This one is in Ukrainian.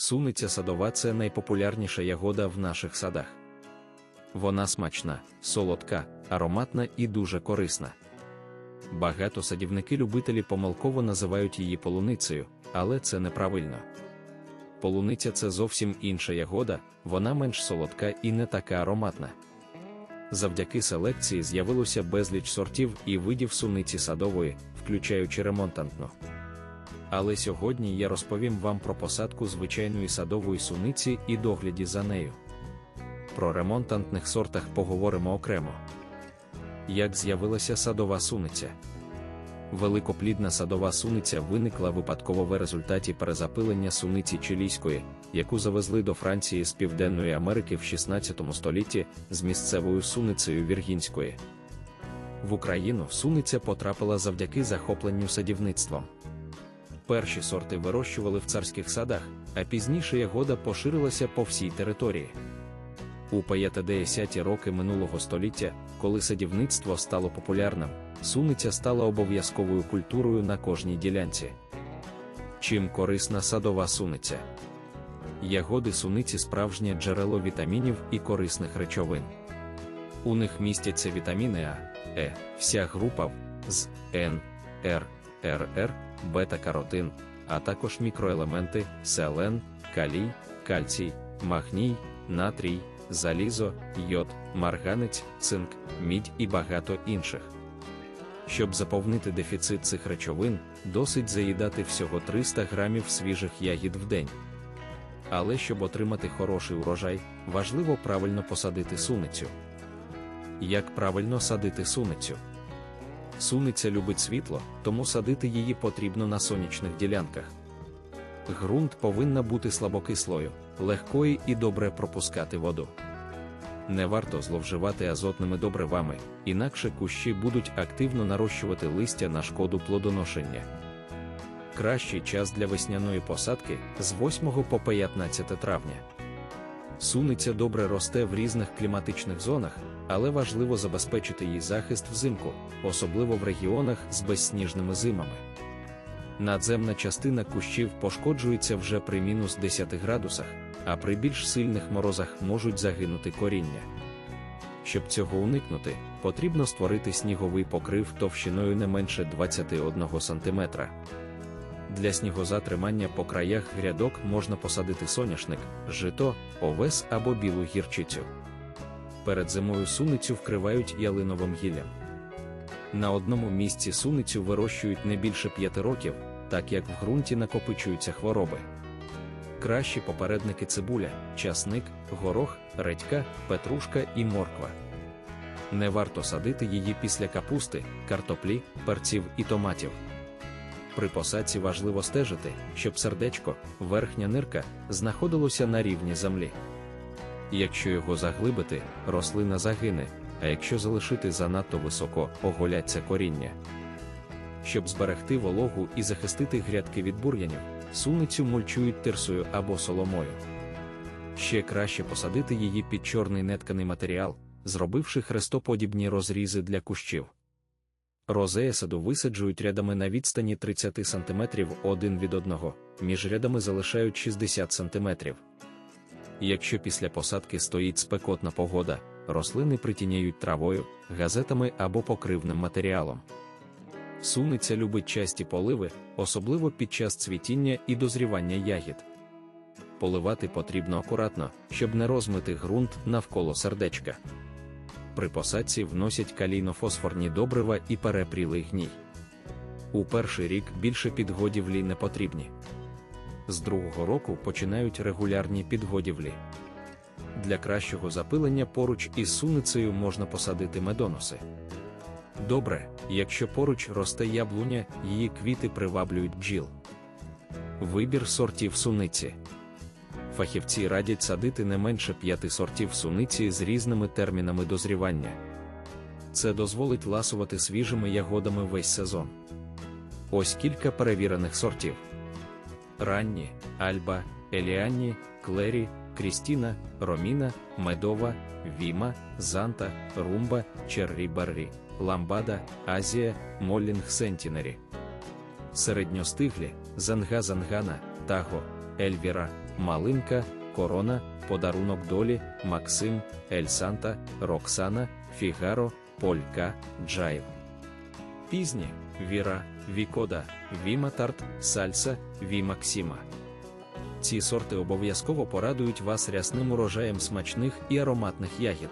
Суниця садова це найпопулярніша ягода в наших садах. Вона смачна, солодка, ароматна і дуже корисна. Багато садівники-любителі помилково називають її полуницею, але це неправильно. Полуниця це зовсім інша ягода, вона менш солодка і не така ароматна. Завдяки селекції з'явилося безліч сортів і видів суниці садової, включаючи ремонтантну. Але сьогодні я розповім вам про посадку звичайної садової суниці і догляді за нею. Про ремонтантних сортах поговоримо окремо. Як з'явилася садова суниця? Великоплідна садова суниця виникла випадково в результаті перезапилення суниці чилійської, яку завезли до Франції з Південної Америки в 16 столітті з місцевою суницею Віргінської. В Україну суниця потрапила завдяки захопленню садівництвом. Перші сорти вирощували в царських садах, а пізніше ягода поширилася по всій території. У 50-ті роки минулого століття, коли садівництво стало популярним, суниця стала обов'язковою культурою на кожній ділянці. Чим корисна садова суниця? Ягоди суниці справжнє джерело вітамінів і корисних речовин. У них містяться вітаміни А, Е, вся група з Н, Р, РР, бета-каротин, а також мікроелементи селен, калій, кальцій, магній, натрій, залізо, йод, марганець, цинк, мідь і багато інших. Щоб заповнити дефіцит цих речовин, досить заїдати всього 300 грамів свіжих ягід в день. Але щоб отримати хороший урожай, важливо правильно посадити суницю. Як правильно садити суницю? Суниця любить світло, тому садити її потрібно на сонячних ділянках. Грунт повинна бути слабокислою, легкою і добре пропускати воду. Не варто зловживати азотними добривами, інакше кущі будуть активно нарощувати листя на шкоду плодоношення. Кращий час для весняної посадки з 8 по 15 травня. Суниця добре росте в різних кліматичних зонах, але важливо забезпечити їй захист взимку, особливо в регіонах з безсніжними зимами. Надземна частина кущів пошкоджується вже при мінус 10 градусах, а при більш сильних морозах можуть загинути коріння. Щоб цього уникнути, потрібно створити сніговий покрив товщиною не менше 21 см. Для снігозатримання по краях грядок можна посадити соняшник, жито, овес або білу гірчицю. Перед зимою суницю вкривають ялиновим гіллям. На одному місці суницю вирощують не більше 5 років, так як в ґрунті накопичуються хвороби. Кращі попередники цибуля, часник, горох, редька, петрушка і морква. Не варто садити її після капусти, картоплі, перців і томатів. При посадці важливо стежити, щоб сердечко, верхня нирка, знаходилося на рівні землі. Якщо його заглибити, рослина загине, а якщо залишити занадто високо, оголяться коріння. Щоб зберегти вологу і захистити грядки від бур'янів, суницю мульчують тирсою або соломою. Ще краще посадити її під чорний нетканий матеріал, зробивши хрестоподібні розрізи для кущів. Розея саду висаджують рядами на відстані 30 см один від одного, між рядами залишають 60 см. Якщо після посадки стоїть спекотна погода, рослини притіняють травою, газетами або покривним матеріалом. Суниця любить часті поливи, особливо під час цвітіння і дозрівання ягід. Поливати потрібно акуратно, щоб не розмити ґрунт навколо сердечка. При посадці вносять калійно-фосфорні добрива і перепрілий гній. У перший рік більше підгодівлі не потрібні. З другого року починають регулярні підгодівлі. Для кращого запилення поруч із суницею можна посадити медоноси. Добре, якщо поруч росте яблуня, її квіти приваблюють бджіл. Вибір сортів суниці. Фахівці радять садити не менше п'яти сортів суниці з різними термінами дозрівання. Це дозволить ласувати свіжими ягодами весь сезон. Ось кілька перевірених сортів: ранні, альба, еліанні, клері, крістіна, роміна, медова, віма, занта, румба, черрі баррі, ламбада, азія, моллінг сентінері. Середньостиглі, занга зангана, таго, ельвіра, Малинка, Корона, Подарунок Долі, Максим, Ель Санта, Роксана, Фігаро, Полька, Джайв. Пізні Віра, Вікода, Віматарт, Сальса, Вімаксіма. Ці сорти обов'язково порадують вас рясним урожаєм смачних і ароматних ягід.